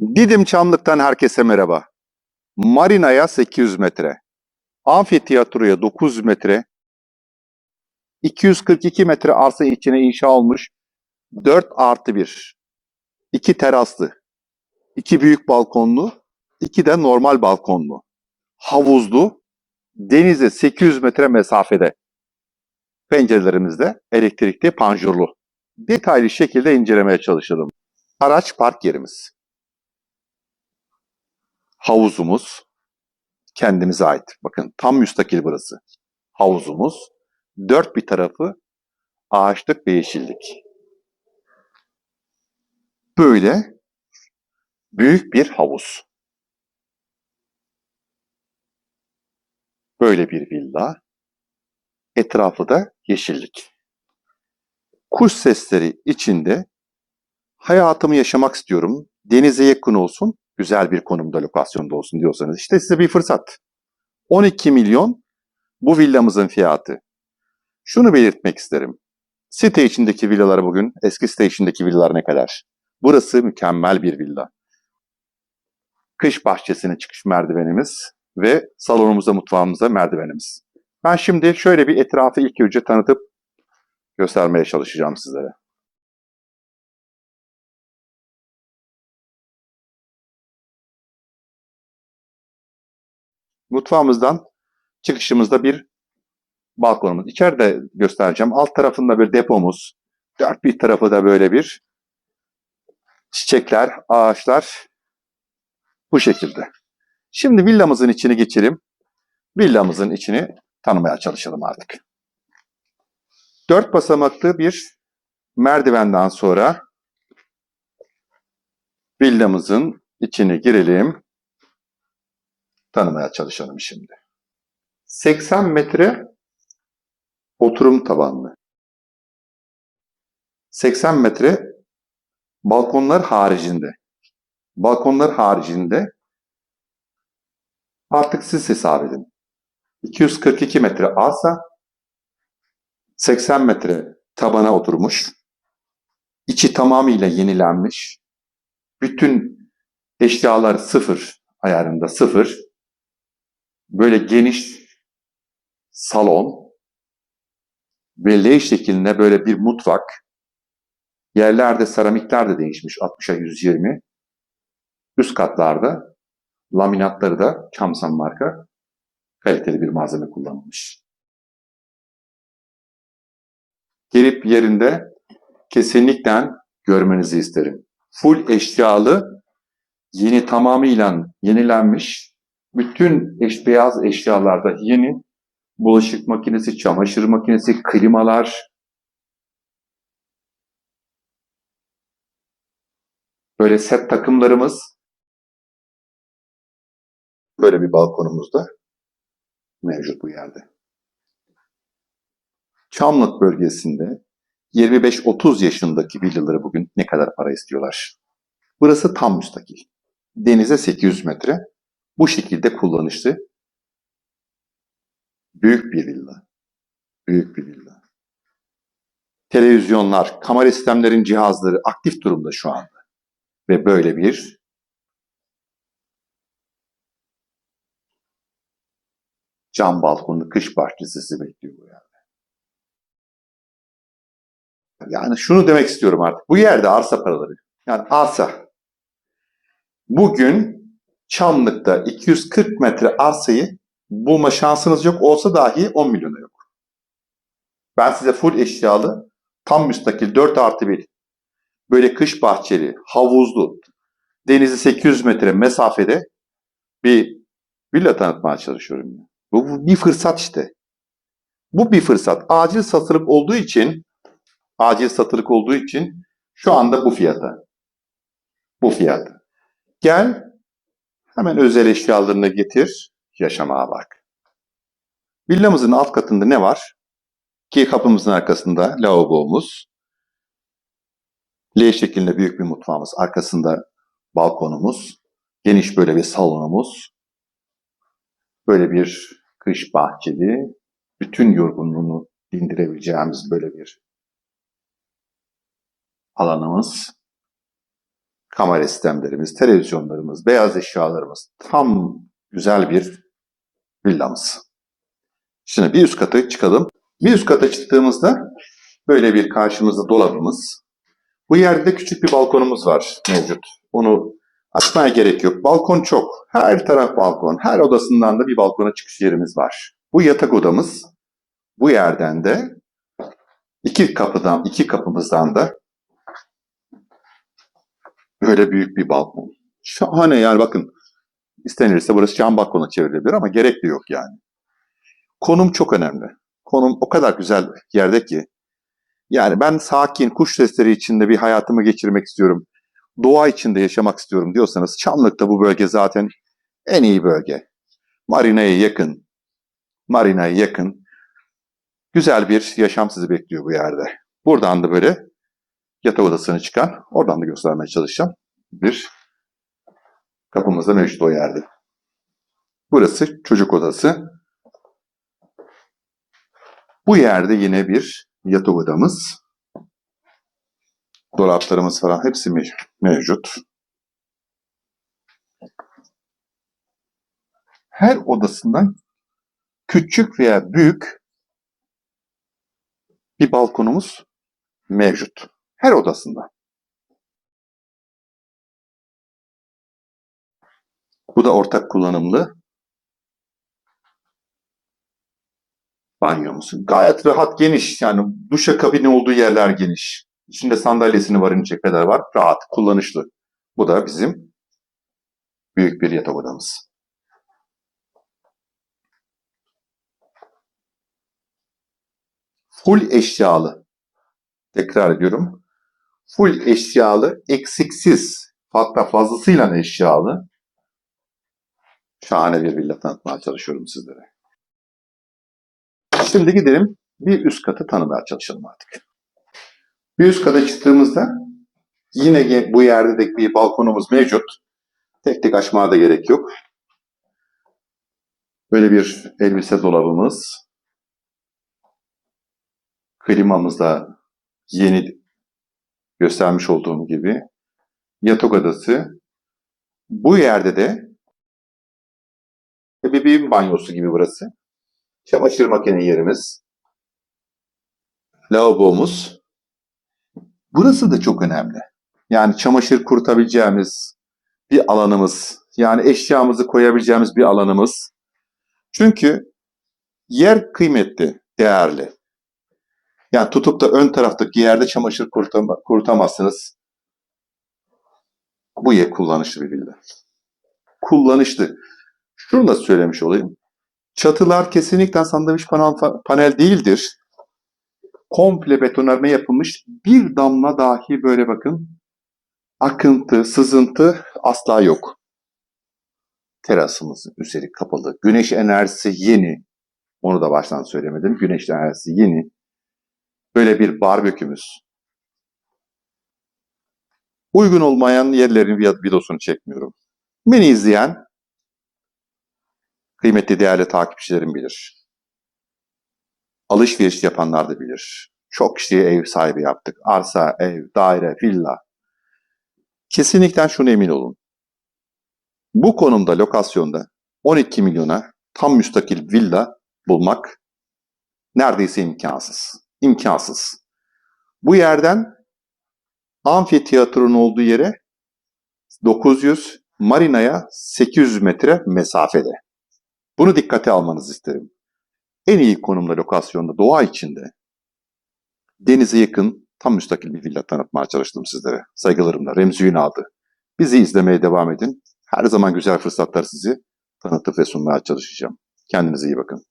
Didim Çamlık'tan herkese merhaba. Marina'ya 800 metre. Amfiteyatroya 900 metre. 242 metre arsa içine inşa olmuş 4 artı 1. 2 teraslı. 2 büyük balkonlu. 2 de normal balkonlu. Havuzlu. Denize 800 metre mesafede. Pencerelerimizde elektrikli panjurlu. Detaylı şekilde incelemeye çalışalım. Araç park yerimiz havuzumuz kendimize ait. Bakın tam müstakil burası. Havuzumuz. Dört bir tarafı ağaçlık ve yeşillik. Böyle büyük bir havuz. Böyle bir villa. Etrafı da yeşillik. Kuş sesleri içinde hayatımı yaşamak istiyorum. Denize yakın olsun, güzel bir konumda, lokasyonda olsun diyorsanız işte size bir fırsat. 12 milyon bu villamızın fiyatı. Şunu belirtmek isterim. Site içindeki villalar bugün eski site içindeki villalar ne kadar? Burası mükemmel bir villa. Kış bahçesine çıkış merdivenimiz ve salonumuzda mutfağımızda merdivenimiz. Ben şimdi şöyle bir etrafı ilk önce tanıtıp göstermeye çalışacağım sizlere. Mutfağımızdan çıkışımızda bir balkonumuz. İçeride göstereceğim. Alt tarafında bir depomuz. Dört bir tarafı da böyle bir çiçekler, ağaçlar bu şekilde. Şimdi villamızın içini geçelim. Villamızın içini tanımaya çalışalım artık. Dört basamaklı bir merdivenden sonra villamızın içine girelim. Tanımaya çalışalım şimdi. 80 metre oturum tabanlı. 80 metre balkonlar haricinde. Balkonlar haricinde artık siz hesap edin. 242 metre arsa 80 metre tabana oturmuş. içi tamamıyla yenilenmiş. Bütün eşyalar sıfır ayarında sıfır. Böyle geniş salon ve L şeklinde böyle bir mutfak. Yerlerde seramikler de değişmiş 60'a 120. Üst katlarda laminatları da Kamsan marka kaliteli bir malzeme kullanılmış. Gelip yerinde kesinlikle görmenizi isterim. Full eşyalı, yeni tamamıyla yenilenmiş, bütün eş, beyaz eşyalarda yeni bulaşık makinesi, çamaşır makinesi, klimalar, böyle set takımlarımız, böyle bir balkonumuz da mevcut bu yerde. Çamlık bölgesinde 25-30 yaşındaki villaları bugün ne kadar para istiyorlar? Burası tam müstakil. Denize 800 metre. Bu şekilde kullanışlı. Büyük bir villa. Büyük bir villa. Televizyonlar, kamera sistemlerin cihazları aktif durumda şu anda. Ve böyle bir cam balkonlu kış bahçesi sizi bekliyor bu yerde. Yani şunu demek istiyorum artık. Bu yerde arsa paraları. Yani arsa. Bugün Çamlık'ta 240 metre arsayı bulma şansınız yok olsa dahi 10 milyona yok. Ben size full eşyalı, tam müstakil 4 artı 1, böyle kış bahçeli, havuzlu, denizi 800 metre mesafede bir villa tanıtmaya çalışıyorum. Bu, bu bir fırsat işte. Bu bir fırsat. Acil satılık olduğu için, acil satılık olduğu için şu anda bu fiyata. Bu fiyata. Gel, hemen özel eşyalarını getir, yaşamaya bak. Villamızın alt katında ne var? Ki kapımızın arkasında lavabomuz. L şeklinde büyük bir mutfağımız. Arkasında balkonumuz. Geniş böyle bir salonumuz. Böyle bir kış bahçeli. Bütün yorgunluğunu dindirebileceğimiz böyle bir alanımız. Kamera sistemlerimiz, televizyonlarımız, beyaz eşyalarımız tam güzel bir villamız. Şimdi bir üst kata çıkalım. Bir üst kata çıktığımızda böyle bir karşımızda dolabımız. Bu yerde de küçük bir balkonumuz var mevcut. Onu açmaya gerek yok. Balkon çok. Her taraf balkon. Her odasından da bir balkona çıkış yerimiz var. Bu yatak odamız. Bu yerden de iki kapıdan, iki kapımızdan da böyle büyük bir balkon. Şahane yani bakın. İstenirse burası cam balkona çevrilebilir ama gerek de yok yani. Konum çok önemli. Konum o kadar güzel yerde ki. Yani ben sakin, kuş sesleri içinde bir hayatımı geçirmek istiyorum. Doğa içinde yaşamak istiyorum diyorsanız Çamlık'ta bu bölge zaten en iyi bölge. Marina'ya yakın. Marina'ya yakın. Güzel bir yaşam sizi bekliyor bu yerde. Buradan da böyle yatak odasına çıkan, oradan da göstermeye çalışacağım. Bir kapımızda mevcut o yerde. Burası çocuk odası. Bu yerde yine bir yatak odamız. Dolaplarımız falan hepsi me- mevcut. Her odasından küçük veya büyük bir balkonumuz mevcut. Her odasında. Bu da ortak kullanımlı banyomuz. Gayet rahat, geniş. Yani duşa kabini olduğu yerler geniş. İçinde sandalyesini varınca kadar var. Rahat, kullanışlı. Bu da bizim büyük bir yatak odamız. Full eşyalı. Tekrar ediyorum. Full eşyalı, eksiksiz, hatta fazlasıyla eşyalı. Şahane bir villa tanıtmaya çalışıyorum sizlere. Şimdi gidelim bir üst katı tanımaya çalışalım artık. Bir üst kata çıktığımızda yine bu yerde de bir balkonumuz mevcut. Tek tek açmaya da gerek yok. Böyle bir elbise dolabımız. Klimamız da yeni göstermiş olduğum gibi. Yatak odası. Bu yerde de bebeğin banyosu gibi burası. Çamaşır makine yerimiz. Lavabomuz. Burası da çok önemli. Yani çamaşır kurutabileceğimiz bir alanımız. Yani eşyamızı koyabileceğimiz bir alanımız. Çünkü yer kıymetli, değerli. Yani tutup da ön taraftaki yerde çamaşır kurutama- kurutamazsınız. Bu yer kullanışlı bir villa. Kullanışlı. Şunu da söylemiş olayım. Çatılar kesinlikle sandviç panel, panel değildir. Komple betonarme yapılmış. Bir damla dahi böyle bakın akıntı, sızıntı asla yok. Terasımızın üzeri kapalı. Güneş enerjisi yeni. Onu da baştan söylemedim. Güneş enerjisi yeni. Böyle bir barbekümüz. Uygun olmayan yerlerin vi- videosunu çekmiyorum. Beni izleyen kıymetli değerli takipçilerim bilir. Alışveriş yapanlar da bilir. Çok kişiye ev sahibi yaptık. Arsa, ev, daire, villa. Kesinlikle şunu emin olun. Bu konumda, lokasyonda 12 milyona tam müstakil villa bulmak neredeyse imkansız. İmkansız. Bu yerden amfiteyatronun olduğu yere 900, marinaya 800 metre mesafede. Bunu dikkate almanızı isterim. En iyi konumda, lokasyonda, doğa içinde, denize yakın, tam müstakil bir villa tanıtmaya çalıştım sizlere. Saygılarımla Remzi Ünal'dı. Bizi izlemeye devam edin. Her zaman güzel fırsatlar sizi tanıtıp ve sunmaya çalışacağım. Kendinize iyi bakın.